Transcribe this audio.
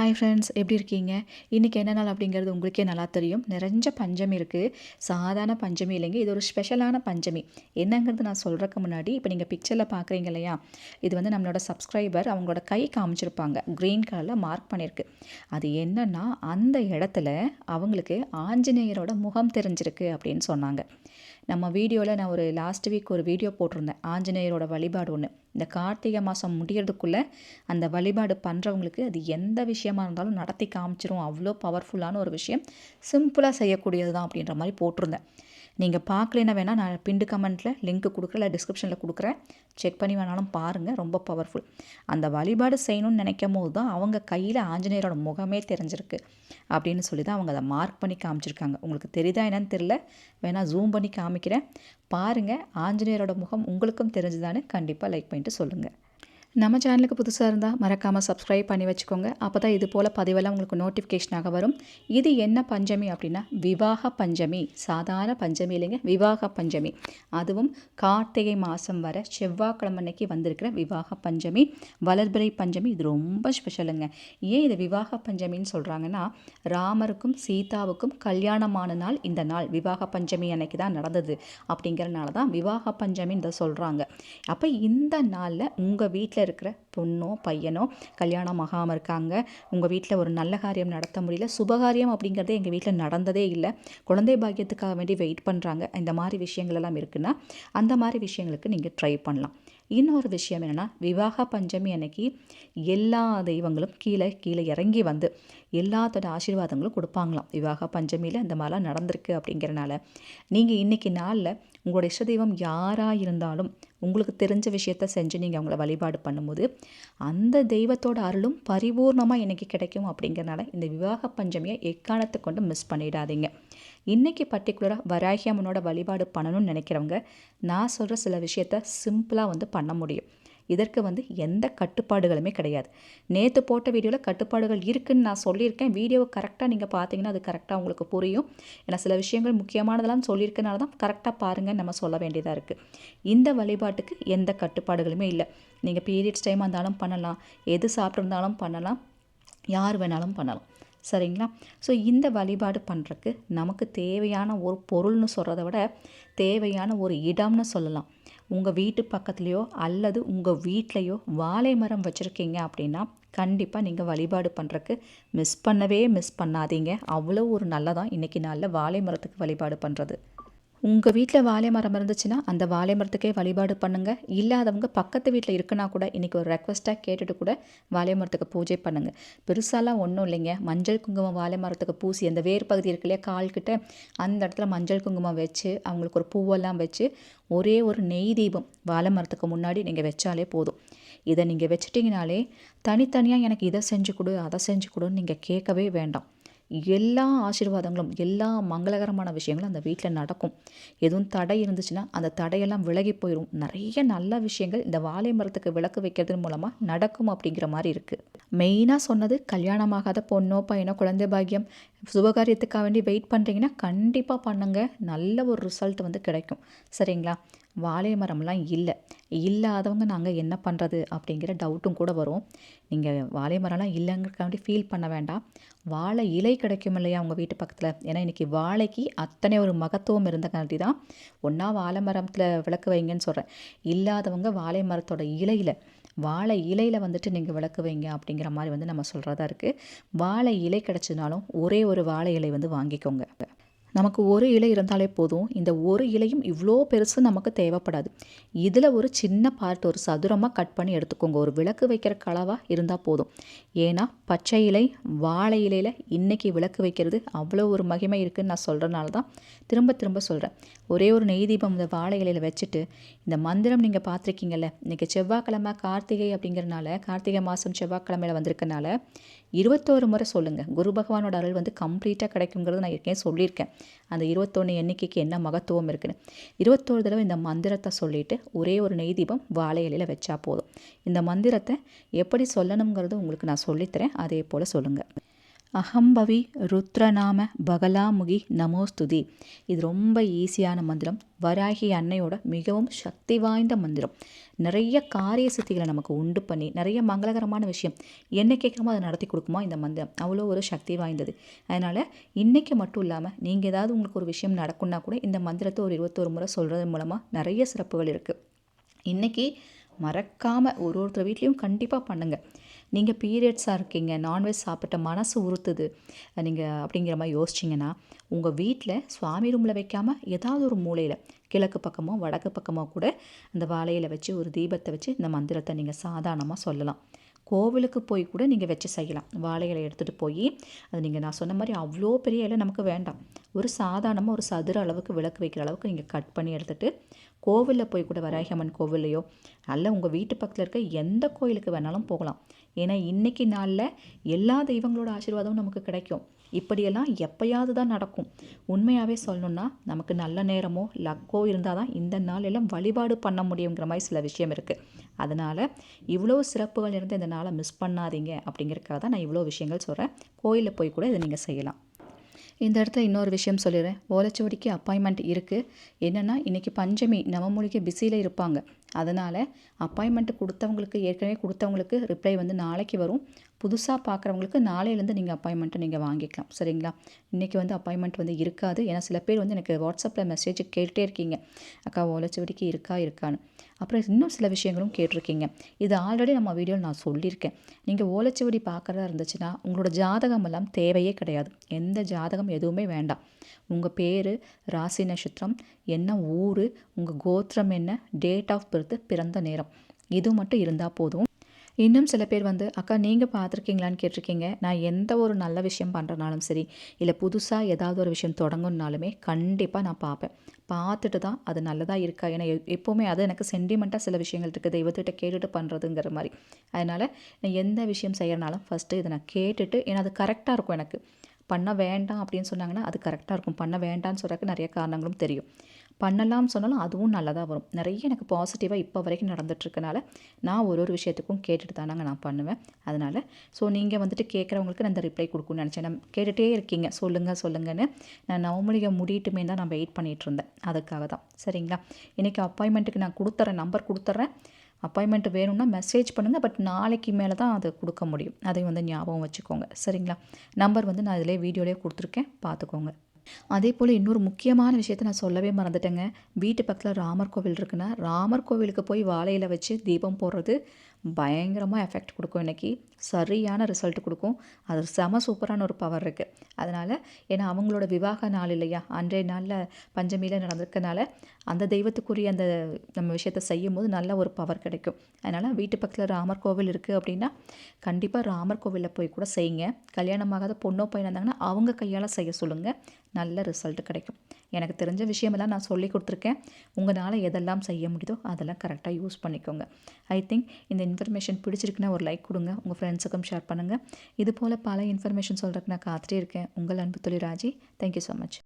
Hi friends எப்படி இருக்கீங்க? இன்றைக்கி என்ன நாள் அப்படிங்கிறது உங்களுக்கே நல்லா தெரியும். நிறைஞ்ச பஞ்சமி இருக்குது சாதாரண பஞ்சமி இல்லைங்க. இது ஒரு ஸ்பெஷலான பஞ்சமி. என்னங்கிறது நான் சொல்கிறதுக்கு முன்னாடி இப்போ நீங்கள் பிக்சரில் பார்க்குறீங்க இல்லையா? இது வந்து நம்மளோட சப்ஸ்கிரைபர் அவங்களோட கை காமிச்சிருப்பாங்க. க்ரீன் கலரில் மார்க் பண்ணியிருக்கு அது என்னன்னா அந்த இடத்துல அவங்களுக்கு ஆஞ்சநேயரோட முகம் தெரிஞ்சிருக்கு அப்படின்னு சொன்னாங்க. நம்ம வீடியோவில் நான் ஒரு லாஸ்ட் வீக் ஒரு வீடியோ போட்டிருந்தேன். ஆஞ்சநேயரோட வழிபாடு ஒன்று இந்த கார்த்திகை மாதம் முடியறதுக்குள்ளே அந்த வழிபாடு பண்ணுறவங்களுக்கு அது எந்த விஷயமா இருந்தாலும் நடத்தி காமிச்சிரும். அவ்வளோ பவர்ஃபுல்லான ஒரு விஷயம். சிம்பிளாக செய்யக்கூடியது தான் அப்படின்ற மாதிரி போட்டிருந்தேன். நீங்கள் பார்க்கலன்னா வேணால் நான் பிண்டு கமெண்ட்டில் லிங்க் கொடுக்குறேன் இல்லை டிஸ்கிரிப்ஷனில் கொடுக்குறேன். செக் பண்ணி வேணாலும் பாருங்கள் ரொம்ப பவர்ஃபுல் அந்த வழிபாடு செய்யணும்னு நினைக்கும் போது தான் அவங்க கையில் ஆஞ்சநேயரோட முகமே தெரிஞ்சிருக்கு. அப்படின்னு சொல்லி தான் அவங்க அதை மார்க் பண்ணி காமிச்சிருக்காங்க. உங்களுக்கு தெரியுதா என்னன்னு தெரில வேணால் ஜூம் பண்ணி காமிக்கிறேன். பாருங்கள் ஆஞ்சநேயரோட முகம் உங்களுக்கும் தெரிஞ்சுதான்னு கண்டிப்பாக லைக் பண்ணிட்டு சொல்லுங்கள் நம்ம சேனலுக்கு புதுசாக இருந்தால் மறக்காமல் சப்ஸ்கிரைப் பண்ணி வச்சுக்கோங்க. அப்போ தான் இது போல் பதிவெல்லாம் உங்களுக்கு நோட்டிஃபிகேஷனாக வரும். இது என்ன பஞ்சமி அப்படின்னா விவாக பஞ்சமி. சாதாரண பஞ்சமி இல்லைங்க விவாக பஞ்சமி. அதுவும் கார்த்திகை மாதம் வர செவ்வாய்க்கிழமை அன்னைக்கு வந்திருக்கிற விவாக பஞ்சமி வளர்பிறை பஞ்சமி. இது ரொம்ப ஸ்பெஷலுங்க ஏன் இது விவாக பஞ்சமின்னு சொல்கிறாங்கன்னா ராமருக்கும் சீதாவுக்கும் கல்யாணமான நாள் இந்த நாள். விவாக பஞ்சமி அன்னைக்கு தான் நடந்தது. அப்படிங்கிறனால தான் விவாக பஞ்சமின்னு இதை சொல்கிறாங்க அப்போ இந்த நாளில் உங்கள் வீட்டில் இருக்கிற பொண்ணோ பையனோ கல்யாணம் ஆகாமல் இருக்காங்க. உங்கள் வீட்டில் ஒரு நல்ல காரியம் நடத்த முடியல. சுபகாரியம் அப்படிங்கிறதே எங்கள் வீட்டில் நடந்ததே இல்லை. குழந்தை பாக்கியத்துக்காக வேண்டி வெயிட் பண்ணுறாங்க இந்த மாதிரி விஷயங்கள் எல்லாம் இருக்குன்னா அந்த மாதிரி விஷயங்களுக்கு நீங்கள் ட்ரை பண்ணலாம். இன்னொரு விஷயம் என்னென்னா விவாக பஞ்சமி அன்னைக்கு எல்லா தெய்வங்களும் கீழே கீழே இறங்கி வந்து எல்லாத்தோட ஆசீர்வாதங்களும் கொடுப்பாங்களாம். விவாக பஞ்சமியில் இந்த மாதிரிலாம் நடந்திருக்கு அப்படிங்கிறனால. நீங்கள் இன்றைக்கி நாளில் உங்களோட இஷ்ட தெய்வம் யாராக இருந்தாலும் உங்களுக்கு தெரிஞ்ச விஷயத்த செஞ்சு நீங்கள் அவங்கள வழிபாடு பண்ணும்போது அந்த தெய்வத்தோட அருளும் பரிபூர்ணமாக இன்றைக்கி கிடைக்கும் அப்படிங்கிறனால இந்த விவாக பஞ்சமியை எக்காலத்தை கொண்டு மிஸ் பண்ணிடாதீங்க. இன்றைக்கி பர்டிகுலராக வராகி அம்மனோட வழிபாடு பண்ணணும்னு நினைக்கிறவங்க நான் சொல்கிற சில விஷயத்த சிம்பிளாக வந்து பண்ண முடியும். இதற்கு வந்து எந்த கட்டுப்பாடுகளுமே கிடையாது. நேற்று போட்ட வீடியோவில் கட்டுப்பாடுகள் இருக்குதுன்னு நான் சொல்லியிருக்கேன். வீடியோவை கரெக்டாக நீங்கள் பார்த்தீங்கன்னா அது கரெக்டாக உங்களுக்கு புரியும். ஏன்னா சில விஷயங்கள் முக்கியமானதெல்லாம் சொல்லியிருக்கனால தான் கரெக்டாக பாருங்கன்னு நம்ம சொல்ல வேண்டியதாக இருக்குது இந்த வழிபாட்டுக்கு எந்த கட்டுப்பாடுகளுமே இல்லை. நீங்கள் பீரியட்ஸ் டைம் இருந்தாலும் பண்ணலாம். எது சாப்பிட்ருந்தாலும் பண்ணலாம். யார் வேணாலும் பண்ணலாம். சரிங்களா? ஸோ இந்த வழிபாடு பண்ணுறக்கு நமக்கு தேவையான ஒரு பொருள்னு சொல்கிறத விட தேவையான ஒரு இடம்னு சொல்லலாம். உங்கள் வீட்டு பக்கத்துலேயோ அல்லது உங்கள் வீட்லேயோ வாழை மரம் வச்சுருக்கீங்க அப்படின்னா கண்டிப்பாக நீங்கள் வழிபாடு பண்ணுறக்கு மிஸ் பண்ணவே மிஸ் பண்ணாதீங்க. அவ்வளோ ஒரு நல்லதான் இன்றைக்கி நாளில் வாழை மரத்துக்கு வழிபாடு பண்ணுறது உங்கள் வீட்டில் வாழை மரம் இருந்துச்சுன்னா அந்த வாழை மரத்துக்கே வழிபாடு பண்ணுங்கள் இல்லாதவங்க பக்கத்து வீட்டில் இருக்குன்னா கூட இன்றைக்கி ஒரு ரெக்வஸ்ட்டாக கேட்டுட்டு கூட வாழை மரத்துக்கு பூஜை பண்ணுங்கள் பெருசாலாம் ஒன்றும் இல்லைங்க. மஞ்சள் குங்குமம் வாழை மரத்துக்கு பூசி அந்த வேர் பகுதி இருக்கு இல்லையா கால்கிட்ட அந்த இடத்துல மஞ்சள் குங்குமம் வச்சு அவங்களுக்கு ஒரு பூவெல்லாம் வச்சு ஒரே ஒரு நெய் தீபம் வாழை மரத்துக்கு முன்னாடி நீங்கள் வச்சாலே போதும். இதை நீங்கள் வச்சிட்டிங்கனாலே தனித்தனியாக எனக்கு இதை செஞ்சு கொடு அதை செஞ்சு கொடுன்னு நீங்கள் கேட்கவே வேண்டாம். எல்லா ஆசீர்வாதங்களும் எல்லா மங்களகரமான விஷயங்களும் அந்த வீட்டில் நடக்கும். எதுவும் தடை இருந்துச்சுன்னா அந்த தடையெல்லாம் விலகி போயிடும் நிறைய நல்ல விஷயங்கள் இந்த வாழை மரத்துக்கு விளக்கு வைக்கிறது மூலமாக நடக்கும் அப்படிங்கிற மாதிரி இருக்குது மெயினாக சொன்னது கல்யாணமாகாத பொண்ணோ பையனோ குழந்தை பாக்கியம் சுபகாரியத்துக்காக வேண்டி வெயிட் பண்ணுறீங்கன்னா கண்டிப்பாக பண்ணுங்கள் நல்ல ஒரு ரிசல்ட் வந்து கிடைக்கும். சரிங்களா? வாழை மரம்லாம் இல்லை. இல்லாதவங்க நாங்கள் என்ன பண்ணுறது அப்படிங்கிற டவுட்டும் கூட வரும். நீங்கள் வாழை மரம்லாம் இல்லைங்கிறக்காண்டி ஃபீல் பண்ண வேண்டாம். வாழை இலை கிடைக்கும் இல்லையா உங்கள் வீட்டு பக்கத்தில்? ஏன்னா இன்றைக்கி வாழைக்கு அத்தனை ஒரு மகத்துவம் இருந்தக்காண்டி தான் ஒன்றா வாழை மரத்தில் விளக்கு வைங்கன்னு சொல்கிறேன் இல்லாதவங்க வாழை மரத்தோட இலையில் வாழை இலையில் வந்துட்டு நீங்கள் விளக்கு வைங்க அப்படிங்கிற மாதிரி வந்து நம்ம சொல்கிறதா இருக்குது வாழை இலை கிடச்சினாலும் ஒரே ஒரு வாழை இலை வந்து வாங்கிக்கோங்க. நமக்கு ஒரு இலை இருந்தாலே போதும். இந்த ஒரு இலையும் இவ்வளோ பெருசு நமக்கு தேவைப்படாது. இதில் ஒரு சின்ன பார்ட் ஒரு சதுரமாக கட் பண்ணி எடுத்துக்கோங்க. ஒரு விளக்கு வைக்கிற களவாக இருந்தால் போதும். ஏன்னா பச்சை இலை வாழை இலையில் இன்றைக்கி விளக்கு வைக்கிறது அவ்வளோ ஒரு மகிமை இருக்குதுன்னு நான் சொல்கிறனால தான் திரும்ப திரும்ப சொல்கிறேன் ஒரே ஒரு நெய் தீபம் இந்த வாழை இலையில் வச்சுட்டு இந்த மந்திரம் நீங்கள் பார்த்துருக்கீங்கல்ல இன்றைக்கி செவ்வாய்க்கிழமை கார்த்திகை அப்படிங்கிறனால கார்த்திகை மாதம் செவ்வாய்க்கிழமையில் வந்திருக்கனால இருபத்தோரு முறை சொல்லுங்கள் குரு பகவானோட அருள் வந்து கம்ப்ளீட்டாக கிடைக்குங்கிறது நான் ஏற்கனவே சொல்லியிருக்கேன். அந்த இருபத்தொன்று எண்ணிக்கைக்கு என்ன மகத்துவம் இருக்குன்னு. இருபத்தோரு தடவை இந்த மந்திரத்தை சொல்லிவிட்டு ஒரே ஒரு நெய் தீபம் வாழை இலையில் வச்சா போதும். இந்த மந்திரத்தை எப்படி சொல்லணுங்கிறது உங்களுக்கு நான் சொல்லித்தரேன். அதே போல் சொல்லுங்கள் அகம்பவி ருத்ரநாம பகலாமுகி நமோஸ்துதி. இது ரொம்ப ஈஸியான மந்திரம். வராகி அன்னையோட மிகவும் சக்தி வாய்ந்த மந்திரம். நிறைய காரிய சித்திகளை நமக்கு உண்டு பண்ணி நிறைய மங்களகரமான விஷயம். என்ன கேட்குறமோ அதை நடத்தி கொடுக்குமா இந்த மந்திரம்? அவ்வளோ ஒரு சக்தி வாய்ந்தது. அதனால் இன்றைக்கி மட்டும் இல்லாமல் நீங்கள் ஏதாவது உங்களுக்கு ஒரு விஷயம் நடக்கும்னா கூட இந்த மந்திரத்தை ஒரு இருபத்தோரு முறை சொல்கிறது மூலமாக நிறைய சிறப்புகள் இருக்குது இன்றைக்கி மறக்காமல் ஒரு ஒருத்தர் வீட்லேயும் கண்டிப்பாக பண்ணுங்கள் நீங்கள் பீரியட்ஸாக இருக்கீங்க நான்வெஜ் சாப்பிட்ட மனசு உறுத்துது நீங்கள் அப்படிங்கிற மாதிரி யோசிச்சிங்கன்னா உங்கள் வீட்டில் சுவாமி ரூமில் வைக்காமல் ஏதாவது ஒரு மூலையில் கிழக்கு பக்கமோ வடக்கு பக்கமோ கூட அந்த வாழையில் வச்சு ஒரு தீபத்தை வச்சு இந்த மந்திரத்தை நீங்கள் சாதாரணமாக சொல்லலாம். கோவிலுக்கு போய் கூட நீங்கள் வச்சு செய்யலாம். வாழை இலை எடுத்துகிட்டு போய் அது நீங்கள் நான் சொன்ன மாதிரி அவ்வளோ பெரிய இலை நமக்கு வேண்டாம். ஒரு சாதாரணமாக ஒரு சதுர அளவுக்கு விளக்கு வைக்கிற அளவுக்கு நீங்கள் கட் பண்ணி எடுத்துகிட்டு கோவிலில் போய் கூட வராகியம்மன் கோவில்லையோ அல்ல உங்கள் வீட்டு பக்கத்தில் இருக்க எந்த கோயிலுக்கு வேணாலும் போகலாம். ஏன்னா இன்றைக்கி நாளில் எல்லா தெய்வங்களோட ஆசீர்வாதமும் நமக்கு கிடைக்கும். இப்படியெல்லாம் எப்பயாவது தான் நடக்கும். உண்மையாகவே சொல்லணுன்னா நமக்கு நல்ல நேரமோ லக்கோ இருந்தால் தான் இந்த நாளெல்லாம் வழிபாடு பண்ண முடியுங்கிற மாதிரி சில விஷயம் இருக்குது அதனால் இவ்வளோ சிறப்புகள் இருந்து இந்த நாளை மிஸ் பண்ணாதீங்க அப்படிங்கிறக்காக தான் நான் இவ்வளோ விஷயங்கள் சொல்கிறேன் கோயிலில் போய் கூட இதை நீங்கள் செய்யலாம். இந்த இடத்துல இன்னொரு விஷயம் சொல்லிடுறேன். ஓலைச்சுவடிக்கு அப்பாயின்மெண்ட் இருக்குது என்னென்னா இன்றைக்கி பஞ்சமி நவமொழிக்கு பிஸியில் இருப்பாங்க. அதனால் அப்பாயின்மெண்ட் கொடுத்தவங்களுக்கு ஏற்கனவே கொடுத்தவங்களுக்கு ரிப்ளை வந்து நாளைக்கு வரும். புதுசாக பார்க்குறவங்களுக்கு நாளையிலேருந்து நீங்கள் அப்பாயின்மெண்ட்டை நீங்கள் வாங்கிக்கலாம். சரிங்களா? இன்றைக்கி வந்து அப்பாயின்மெண்ட் வந்து இருக்காது. ஏன்னா சில பேர் வந்து எனக்கு வாட்ஸ்அப்பில் மெசேஜ் கேட்டுகிட்டே இருக்கீங்க. அக்கா ஓலைச்சுவடிக்கு இருக்கா இருக்கான்னு. அப்புறம் இன்னும் சில விஷயங்களும் கேட்டிருக்கீங்க. இது ஆல்ரெடி நம்ம வீடியோவில் நான் சொல்லியிருக்கேன். நீங்கள் ஓலைச்சுவடி பார்க்குறதா இருந்துச்சுன்னா உங்களோட ஜாதகம் எல்லாம் தேவையே கிடையாது. எந்த ஜாதகம் எதுவுமே வேண்டாம். உங்கள் பேர் ராசி நட்சத்திரம் என்ன ஊர் உங்கள் கோத்திரம் என்ன டேட் ஆஃப் பர்த் பிறந்த நேரம். இது மட்டும் இருந்தால் போதும். இன்னும் சில பேர் வந்து அக்கா நீங்கள் பார்த்துருக்கீங்களான்னு கேட்டிருக்கீங்க. நான் எந்த ஒரு நல்ல விஷயம் பண்ணுறனாலும் சரி இல்லை புதுசாக ஏதாவது ஒரு விஷயம் தொடங்கணுனாலுமே கண்டிப்பாக நான் பார்ப்பேன். பார்த்துட்டு தான் அது நல்லதாக இருக்கா? ஏன்னா எப்போவுமே அது எனக்கு சென்டிமெண்ட்டாக சில விஷயங்கள் இருக்குது தெய்வத்திட்ட கேட்டுட்டு பண்ணுறதுங்கிற மாதிரி. அதனால் நான் எந்த விஷயம் செய்கிறனாலும் ஃபஸ்ட்டு இதை நான் கேட்டுட்டு ஏன்னா அது கரெக்டாக இருக்கும் எனக்கு. பண்ண வேண்டாம் அப்படின்னு சொன்னாங்கன்னா அது கரெக்டாக இருக்கும். பண்ண வேண்டாம்னு சொல்கிறதுக்கு நிறைய காரணங்களும் தெரியும். பண்ணலாம்னு சொன்னாலும் அதுவும் நல்லதாக வரும். நிறைய எனக்கு பாசிட்டிவாக இப்போ வரைக்கும் நடந்துட்டுருக்கனால நான் ஒரு ஒரு விஷயத்துக்கும் கேட்டுட்டு தானாங்க நான் பண்ணுவேன். அதனால் ஸோ நீங்கள் வந்துட்டு கேட்குறவங்களுக்கு நான் இந்த ரிப்ளை கொடுக்கணும்னு நினச்சேன். நான் கேட்டுகிட்டே இருக்கீங்க. சொல்லுங்கள் சொல்லுங்கன்னு நான் நவமொழியை முடியட்டுமே தான் நான் வெயிட் பண்ணிகிட்டு இருந்தேன். அதுக்காக தான். சரிங்களா? இன்றைக்கி அப்பாயின்மெண்ட்டுக்கு நான் கொடுத்துட்றேன் நம்பர் கொடுத்துட்றேன். அப்பாயின்மெண்ட் வேணும்னா மெசேஜ் பண்ணுங்கள் பட் நாளைக்கு மேலே தான் அது கொடுக்க முடியும். அதையும் வந்து ஞாபகம் வச்சுக்கோங்க. சரிங்களா? நம்பர் வந்து நான் இதிலே வீடியோலேயே கொடுத்துருக்கேன். பார்த்துக்கோங்க. அதே போல் இன்னொரு முக்கியமான விஷயத்த நான் சொல்லவே மறந்துட்டேங்க. வீட்டு பக்கத்தில் ராமர் கோவில் இருக்குன்னா ராமர் கோவிலுக்கு போய் வாழையில் வச்சு தீபம் போடுறது பயங்கரமாக எஃபெக்ட் கொடுக்கும். இன்றைக்கி சரியான ரிசல்ட் கொடுக்கும். அது செம சூப்பரான ஒரு பவர் இருக்குது அதனால் ஏன்னா அவங்களோட விவாக நாள் இல்லையா? அன்றைய நாளில் பஞ்சமியில் நடந்திருக்கனால அந்த தெய்வத்துக்குரிய அந்த நம்ம விஷயத்தை செய்யும் போது நல்ல ஒரு பவர் கிடைக்கும். அதனால் வீட்டு பக்கத்தில் ராமர் கோவில் இருக்குது அப்படின்னா கண்டிப்பாக ராமர் கோவிலில் போய் கூட செய்யுங்க. கல்யாணமாகாத பொண்ணோ பையனாக இருந்தாங்கன்னா அவங்க கையால் செய்ய சொல்லுங்கள் நல்ல ரிசல்ட் கிடைக்கும். எனக்கு தெரிஞ்ச விஷயமெல்லாம் நான் சொல்லி கொடுத்துருக்கேன். உங்களால் எதெல்லாம் செய்ய முடியுதோ அதெல்லாம் கரெக்டாக யூஸ் பண்ணிக்கோங்க. ஐ திங்க் இந்த இன்ஃபர்மேஷன் பிடிச்சிருக்குன்னா ஒரு லைக் கொடுங்க. உங்கள் ஃப்ரெண்ட்ஸுக்கும் ஷேர் பண்ணுங்கள் இது போல் பல இன்ஃபர்மேஷன் சொல்கிறதுக்கு நான் காத்துட்டே இருக்கேன். உங்கள் அன்பு தொழில் ராஜி. Thank you so much